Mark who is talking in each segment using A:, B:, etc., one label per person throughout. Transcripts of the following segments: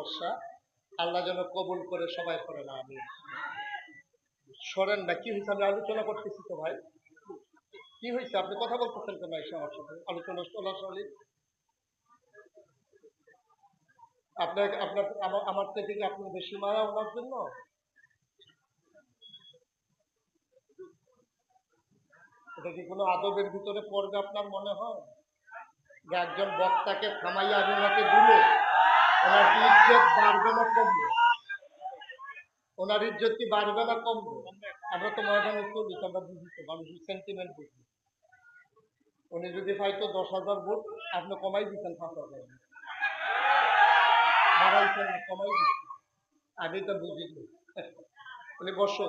A: সমস্যা আল্লাহ যেন কবুল করে সবাই করে না আমি সরেন না, কি হয়েছে আমি আলোচনা করতেছি তো ভাই। কি হয়েছে আপনি কথা বলতেছেন কেন এসে আমার সাথে? আলোচনা চলাচলি আপনার আপনার, আমার- থেকে আপনার বেশি মায়া ওনার জন্য? এটা কি কোনো আদবের ভিতরে পড়বে আপনার মনে হয়? যে একজন বক্তাকে থামাইয়া আমি ওনাকে দিলে। ওনার ইজ্জত বাড়বে না কমবে। ওনার ইজ্জত কি বাড়বে না কমবে। আমরা তো ময়দানে চলি আমরা বুঝি তো মানুষের সেন্টিমেন্ট বুঝি। উনি যদি পাইতো দশ হাজার ভোট, আপনি কমাই দিচ্ছেন পাঁচ হাজার কমাই আমি তো বুঝিনি উনি বসো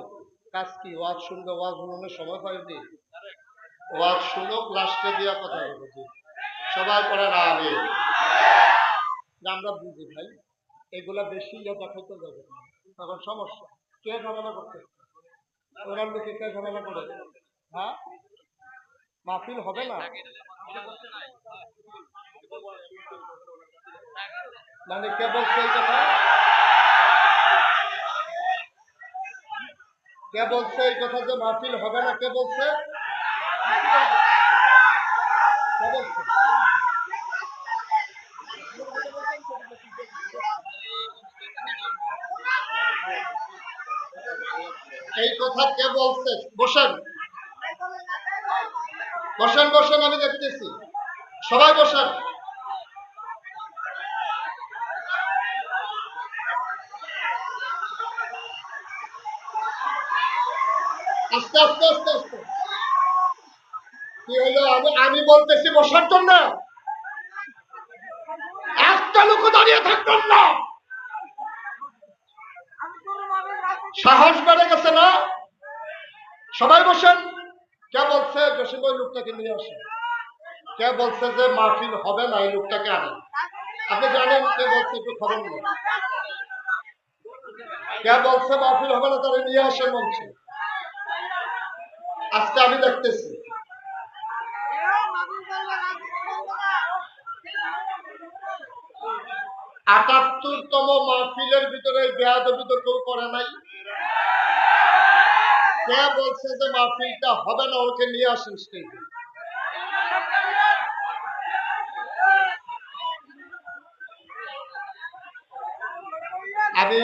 A: কাজ কি? ওয়াজ শুনবে, ওয়াজ শুনানোর সময় পাইনি ওয়াজ শুনুক, লাস্টে দিয়া কথা বলব। সবাই করে না আমি আমরা বুঝি ভাই, এগুলা বেশি ইয়ে যাবে। তখন সমস্যা। কে ঝামেলা করতে ওনার লোকে কে ঝামেলা করে? হ্যাঁ? মাহফিল হবে না? মানে কে বলছে এই কথা? কে বলছে এই কথা যে মাহফিল হবে না? কে বলছে? এই কথা কে বলছে? বসেন। বসেন বসেন, আমি দেখতেছি। সবাই বসেন। আস্তে আস্তে আস্তে আস্তে। কি হলো? আমি আমি বলতেছি বসার জন্য? একটা লোক দাঁড়িয়ে থাকবেন সাহস বেড়ে গেছে না? সবাই বসেন। কে বলছে জসিম ওই লোকটাকে নিয়ে আসেন? কে বলছে যে মাহফিল হবে না, এই লোকটাকে আনেন। আপনি জানেন কে বলছে একটু খবর নেই কে বলছে মাহফিল হবে না তারা নিয়ে আসেন মঞ্চে। আজকে আমি দেখতেছি। আটাত্তরতম মাহফিলের ভিতরে বেয়াদবি তো কেউ করে নাই। কে বলছে যে মাহফিলটা হবে না, ওকে নিয়ে আসেন স্টেজে আমি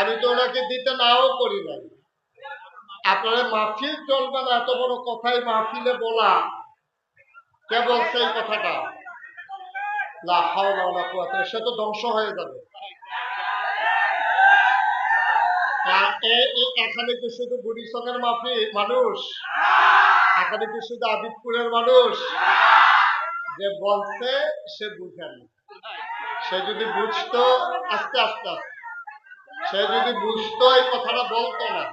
A: আমি তো ওনাকে দিতে নাও করি নাই। আপনারা মাহফিল চলবে না, এত বড় কথাই মাহফিলে বলা। কে বলছে এই কথাটা? সে তো ধ্বংস হয়ে যাবে। এখানে কি শুধু বুড়িসঙ্গের মাফি মানুষ, এখানে কি শুধু আবিদপুরের মানুষ, যে বলছে সে বুঝেন সে যদি বুঝতো, আস্তে আস্তে সে যদি বুঝতো, এই কথাটা বলতো না।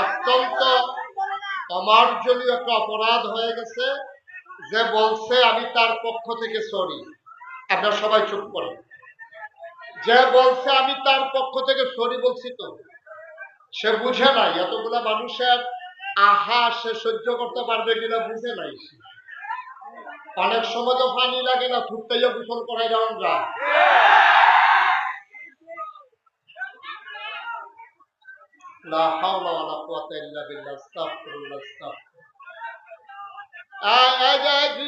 A: অত্যন্ত অমার্জনীয় একটা অপরাধ হয়ে গেছে, যে বলছে, আমি তার পক্ষ থেকে সরি। আপনারা সবাই চুপ করেন। যে বলছে, আমি তার পক্ষ থেকে সরি বলছি তো? সে বুঝে নাই, এতগুলা মানুষের আহা, সে সহ্য করতে পারবে কিনা বুঝে নাই। অনেক সময় তো পানি লাগে না থুকতেই গোসল করাই যাওয়া যায় লা হাওলা ওয়ালা কুওয়াতা ইল্লা বিল্লাহ, আস্তাগফিরুল্লাহ আস্তাগফিরুল্লাহ। এই এই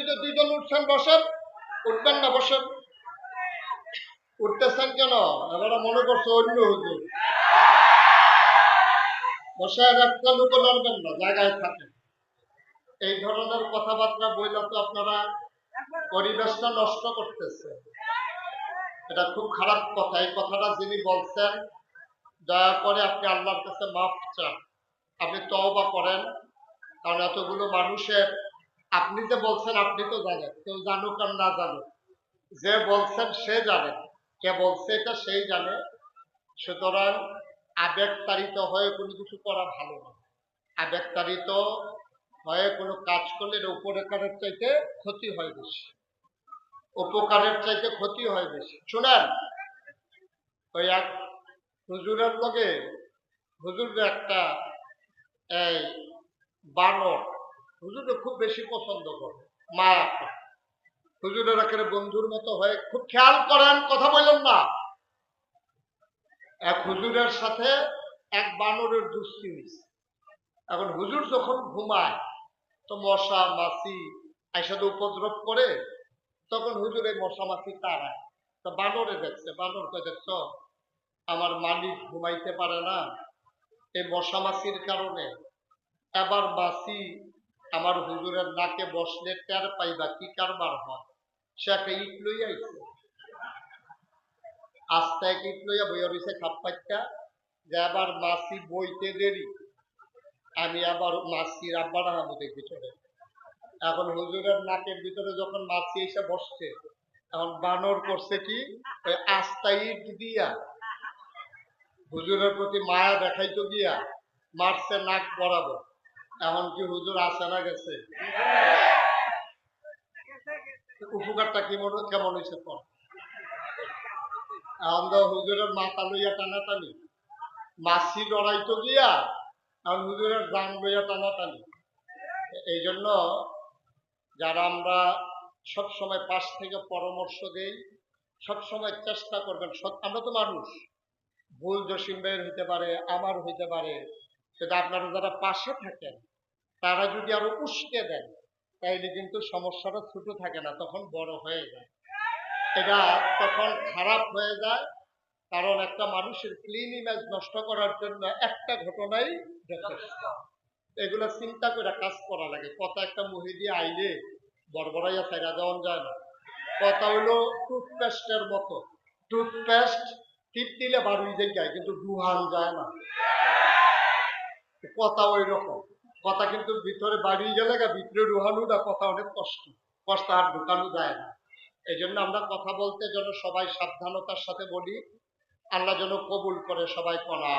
A: যে দুইজন উঠছেন বসেন। উঠবেন না, বসেন। উঠতেছেন কেন? এবারে মনে করছে অন্য হুজুর। বসে একটা লোক লড়বেন না, জায়গায় থাকেন। এই ধরনের কথাবার্তা বইলে তো আপনারা পরিবেশটা নষ্ট করতেছে। এটা খুব খারাপ কথা। এই কথাটা যিনি বলছেন, দয়া করে আপনি আল্লাহর কাছে মাফ চান। আপনি তওবা করেন, কারণ এতগুলো মানুষের, আপনি যে বলছেন, আপনি তো জানেন, কেউ জানুক আর না জানুক। যে বলছেন, সে জানে। কে বলছে এটা সেই জানে, সুতরাং আবেগ তাড়িত হয়ে কোনো কিছু করা ভালো না। আবেগ তাড়িত হয়ে কোনো কাজ করলে এটা উপকারের চাইতে ক্ষতি হয় বেশি। উপকারের চাইতে ক্ষতি হয় বেশি। শুনেন ওই এক হুজুরের লগে হুজুর একটা এই বানর হুজুরে খুব বেশি পছন্দ করে মায়া হুজুরের একেবারে বন্ধুর মতো হয়ে খুব খেয়াল করেন, কথা বললেন না। এক হুজুরের সাথে এক বানরের দুষ্টি হয়েছে এখন হুজুর যখন ঘুমায়, তো মশা, মাছি একসাথে উপদ্রব করে, তখন হুজুর এই মশা, মাছি তাড়ায়। তো বানরে দেখছে, বানর কে দেখছ, আমার মালিক ঘুমাইতে পারে না। এই মশা, মাছির কারণে এবার মাছি আমার হুজুরের নাকে বসলে টের পাইবা, কি কারবার হয়? সে ইট লইয়া এক ইট লইয়া খাপ্পাইটা যে আবার মাছি বইতে দেরি, আমি আবার ভিতরে এখন হুজুরের নাকের ভিতরে যখন মাছি এসে বসছে, এখন বানর করছে কি? ওই আস্তা ইট দিয়া। হুজুরের প্রতি মায়া দেখাইতো গিয়া মারছে নাক বরাবর। এখন কি হুজুর আসে না গেছে? উপকারটা কেমন কেমন হয়েছে পর আমরা তো হুজুরের মাথা লইয়া টানা টানাটানি। মাছি লড়াইতো গিয়া আর হুজুরের গান লইয়া টানাটানি। এই জন্য যারা আমরা সব সময় পাশ থেকে পরামর্শ দেই সব সময় চেষ্টা করবেন আমরা তো মানুষ। ভুল জসিম ভাইয়ের হইতে পারে, আমার হইতে পারে, সেটা আপনারা যারা পাশে থাকেন, তারা যদি আরও উস্কে দেন তাইলে কিন্তু সমস্যাটা ছোট থাকে না, তখন বড় হয়ে যায়। এটা তখন খারাপ হয়ে যায়, কারণ একটা মানুষের ক্লিন ইমেজ নষ্ট করার জন্য একটা ঘটনাই এগুলো চিন্তা করে কাজ করা লাগে। কথা একটা মুহি দিয়ে আইলে বড়বড়াইয়া ফেরা দেওয়া যায় না। কথা হলো টুথপেস্টের মতো। টুথপেস্ট টিপ দিলে বাড়ুই যায় কিন্তু দুহান যায় না। কথা ওই রকম। কথা কিন্তু ভিতরে বাড়িয়ে গেলে গা, ভিতরে রুহানুটা কথা অনেক কষ্ট। কষ্ট আর ঢুকানো যায় না। এই জন্য আমরা কথা বলতে যেন সবাই সাবধানতার সাথে বলি, আল্লাহ যেন কবুল করে সবাই করা